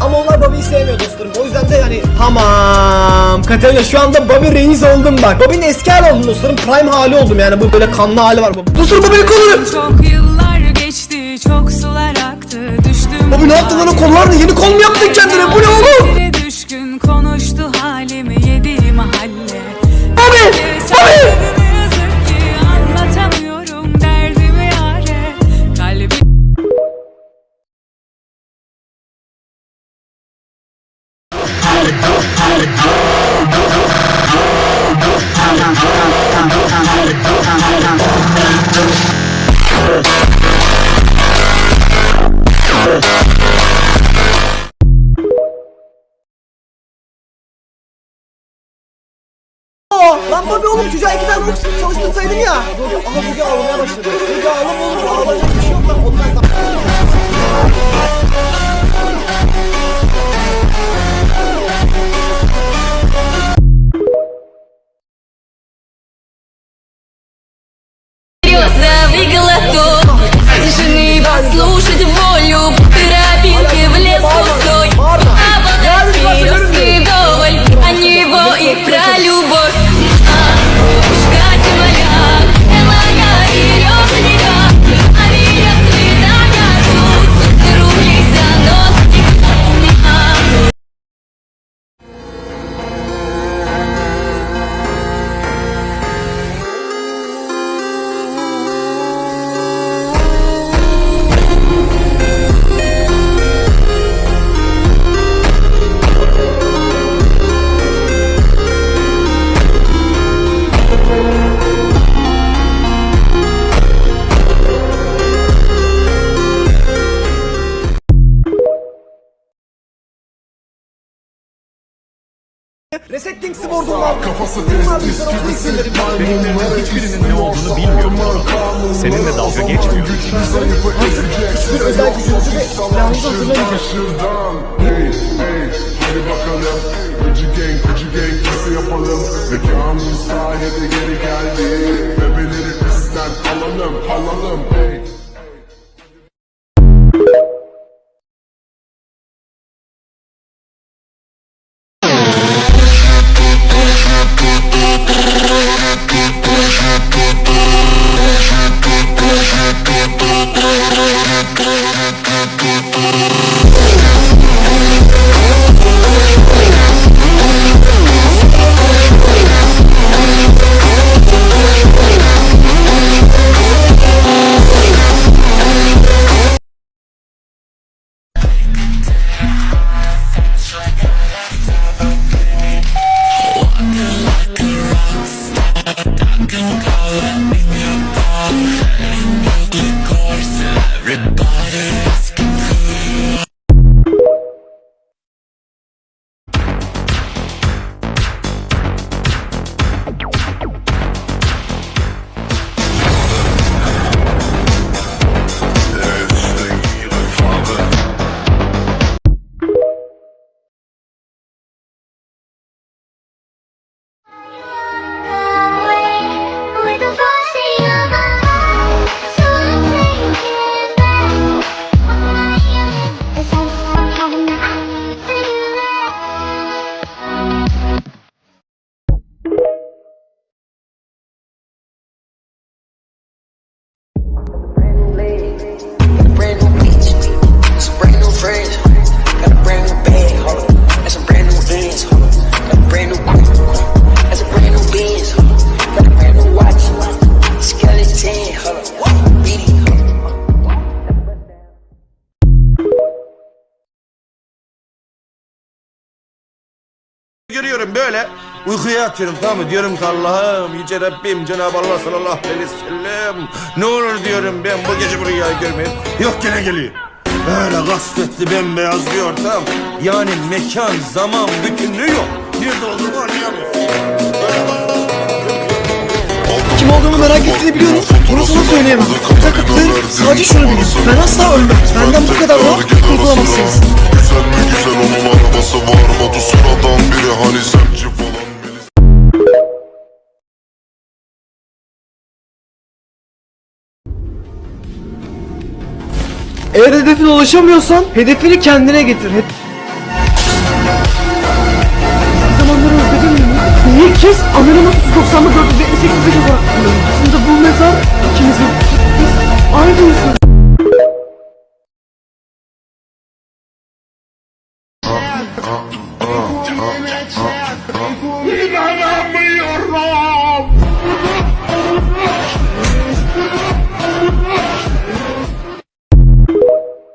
Ama onlar Bobby'yi sevmiyor dostlarım. O yüzden de yani tamam. Katerina şu anda Bobby reis oldum bak. Bobby'nin eski hali oldum dostlarım. Prime hali oldum yani bu böyle kanlı hali var. Dostlarım Bobby'nin kolları. Çok yıllar geçti çok sular aktı düştüm. Bobby ne yaptın lan o kollarını? Yeni kol mu yaptın kendine? Bu ne oğlum? Düşkün konuştu halimi yedi mahalle. Bobby! Bobby! Lan Bobby oğlum çocuğa iki tane Robux çalıştırsaydın ya. Aha Bobby ağlamaya başladı. Bobby ağlama oğlum ağlayacak Resetting Sword'um var. Kafası hiçbirinin ne olduğunu bilmiyorum. Seninle dalga geçmiyorum. Hiçbir özel gücünüzü ve silahınızı hatırlamayacağım. Hey hey hadi bakalım Gıcı gang gıcı gang nasıl yapalım Mekanın sahibi geri geldi Bebeleri bizden alalım alalım hey Görüyorum böyle uykuya yatıyorum tamam mı? Diyorum ki Allah'ım yüce Rabbim Cenab-ı Allah sallallahu aleyhi ve sellem ne olur diyorum ben bu gece bu rüyayı görmeyeyim. Yok gene geliyor. Böyle kasvetli bembeyaz bir ortam. Yani mekan, zaman bütünlüğü yok. Nerede olduğumu anlayamıyorsun. Kim olduğumu merak ettiğini biliyorum. Bunu sana söyleyemem. Fakat ben sadece şunu bilin. Ben asla ölmem. Benden bu kadar rahat kurtulamazsınız. Güzel mi güzel onun arabası var? Bu sıradan biri hani semci falan Eğer hedefine ulaşamıyorsan hedefini kendine getir. Hep... Bir zamanları özledin mi? kez Amerika'nın 390'da 478 olarak kullanılıyor. Aslında bu mezar ikimizin. Biz aynıyız.